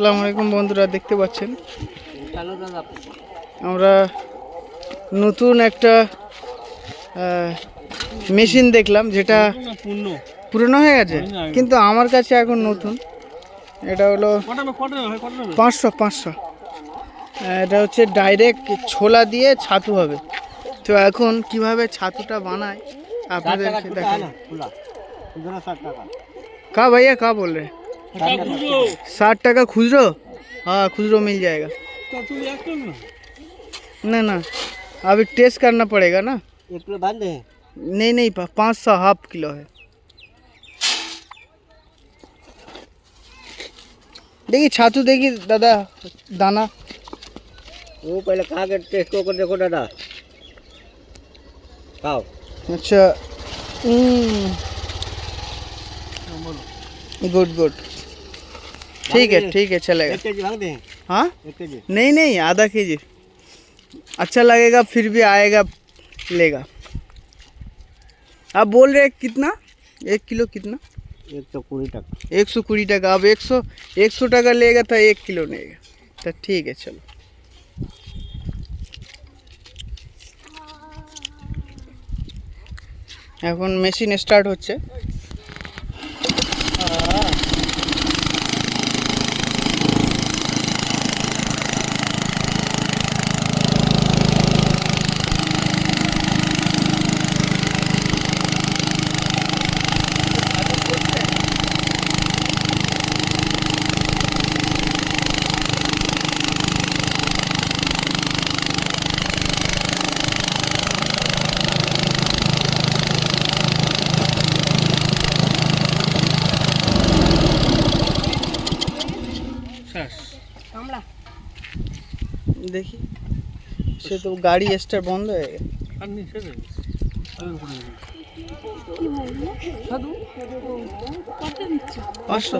আসসালামু আলাইকুম বন্ধুরা দেখতে পাচ্ছেন? আমরা নতুন একটা মেশিন দেখলাম যেটা পুরনো হয়ে গেছে কিন্তু আমার কাছে এখন নতুন। এটা হলো পাঁচশো পাঁচশো। এটা হচ্ছে ডাইরেক্ট ছোলা দিয়ে ছাতু হবে। তো এখন কীভাবে ছাতুটা বানায় আপনাদের কা ভাইয়া কা বলে। রে খুচরো साठ टका खुजरो हाँ खुजरो मिल जाएगा তা তুই এক করবি না ना ना अभी टेस्ट करना पड़ेगा ना एक किलो बांध दे नहीं नहीं पा- पाँच सौ हाफ किलो है देखिए छातू देखिए दादा दाना वो पहले खा के टेस्ट को कर देखो दादा खाओ अच्छा गुड गुड ठीक है ठीक है चलेगा एक के जी भाग दे हाँ एक के जी नहीं नहीं आधा के जी अच्छा लगेगा फिर भी आएगा लेगा आप बोल रहे हैं कितना एक किलो कितना एक सौ कुड़ी तक एक सौ कुड़ी टका अब एक सौ एक सौ टका लेगा तो एक किलो लेगा तो ठीक है चलो এখন মেশিন স্টার্ট হচ্ছে দেখি। সে তো গাড়ি স্টার্ট বন্ধ হয়ে গেছে। হয়ে। পাঁচশো।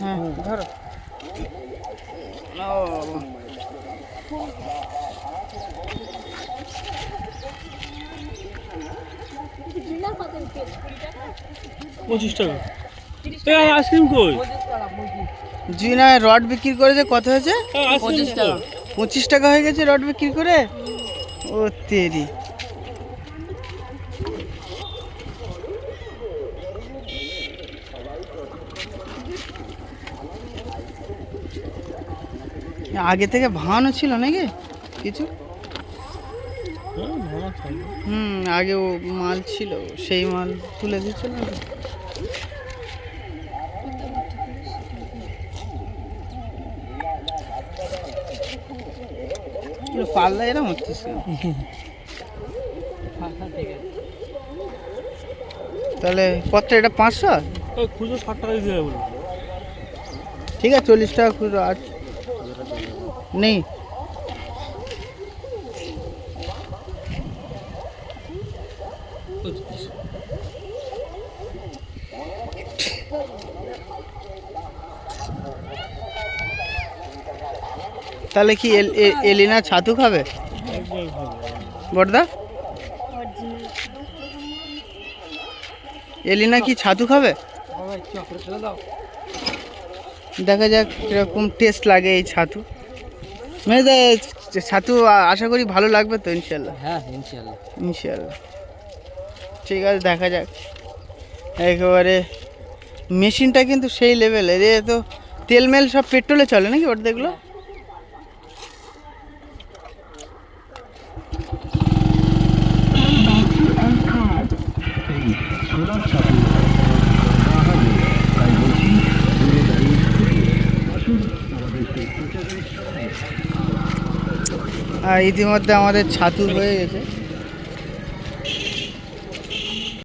হ্যাঁ। ধরো। ও পঁচিশ টাকা। এই আইসক্রিম কই? জি না রড বিক্রি করেছে কত হয়েছে? এই আইসক্রিম কই? পঁচিশ টাকা হয়ে গেছে রড বিক্রি করে? ও তেরি। আগে থেকে ভাঙানো ছিল নাকি কিছু? হ্যাঁ। হুম আগে ও মাল ছিল সেই মাল তুলে দিচ্ছিল না পুরো পাল্লা এরম হচ্ছিস কেন? তাহলে কতটা এটা পাঁচশো? খুচরো ষাট টাকা বলে ঠিক আছে চল্লিশ টাকা খুচরো। আর নেই পঁচিশ। তাহলে কি এলিনা ছাতু খাবে? বড়দা? এলিনা কি ছাতু খাবে? দেখা যাক কীরকম টেস্ট লাগে এই ছাতু। মানে ছাতু আশা করি ভালো লাগবে তো ইনশাল্লাহ হ্যাঁ ইনশাল্লাহ ইনশাল্লাহ ঠিক আছে দেখা যাক। একেবারে মেশিনটা কিন্তু সেই লেভেলের এ তো তেলমেল সব পেট্রোলে চলে নাকি ওটা দেখল আর ইতিমধ্যে আমাদের ছাতু হয়ে গেছে।